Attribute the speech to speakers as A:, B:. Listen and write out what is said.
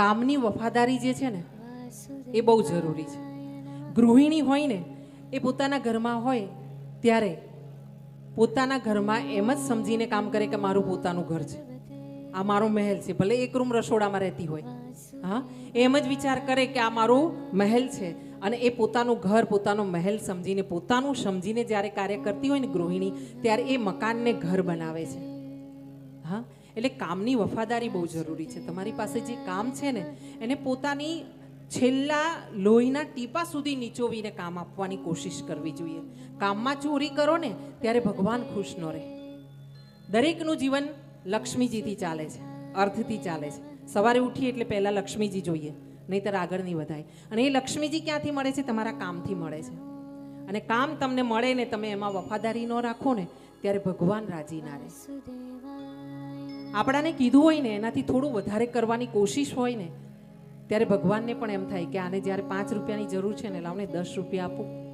A: કામની વફાદારી જે છે ને એ બહુ જરૂરી છે. ગૃહિણી હોય ને એ પોતાના ઘરમાં હોય ત્યારે પોતાના ઘરમાં એમ જ સમજીને કામ કરે કે મારું પોતાનું ઘર છે. આ મારો મહેલ છે ભલે એક રૂમ રસોડામાં રહેતી હોય. હા એમ જ વિચાર કરે કે આ મારો મહેલ છે અને એ પોતાનું ઘર પોતાનો મહેલ સમજીને પોતાનું સમજીને જ્યારે કાર્ય કરતી હોય ને ગૃહિણી ત્યારે એ મકાનને ઘર બનાવે છે. હા એટલે કામની વફાદારી બહુ જરૂરી છે. તમારી પાસે જે કામ છે ને, એને પોતાની છેલ્લા લોહીના ટીપા સુધી નીચોવીને કામ આપવાની કોશિશ કરવી જોઈએ. કામમાં ચોરી કરો ને, ત્યારે ભગવાન ખુશ ન રહે. દરેકનું જીવન લક્ષ્મીજીથી ચાલે છે, અર્થથી ચાલે છે. સવારે ઉઠીએ એટલે પહેલાં લક્ષ્મીજી જોઈએ, નહીંતર આગળ નહીં વધાય. અને એ લક્ષ્મીજી ક્યાંથી મળે છે? તમારા કામથી મળે છે. અને કામ તમને મળે ને તમે એમાં વફાદારી ન રાખો ને, ત્યારે ભગવાન રાજી ના રહે. આપણાને કીધું હોય ને, એનાથી થોડું વધારે કરવાની કોશિશ હોય ને, ત્યારે ભગવાનને પણ એમ થાય કે આને જ્યારે પાંચ રૂપિયાની જરૂર છે ને લાવને દસ રૂપિયા આપું.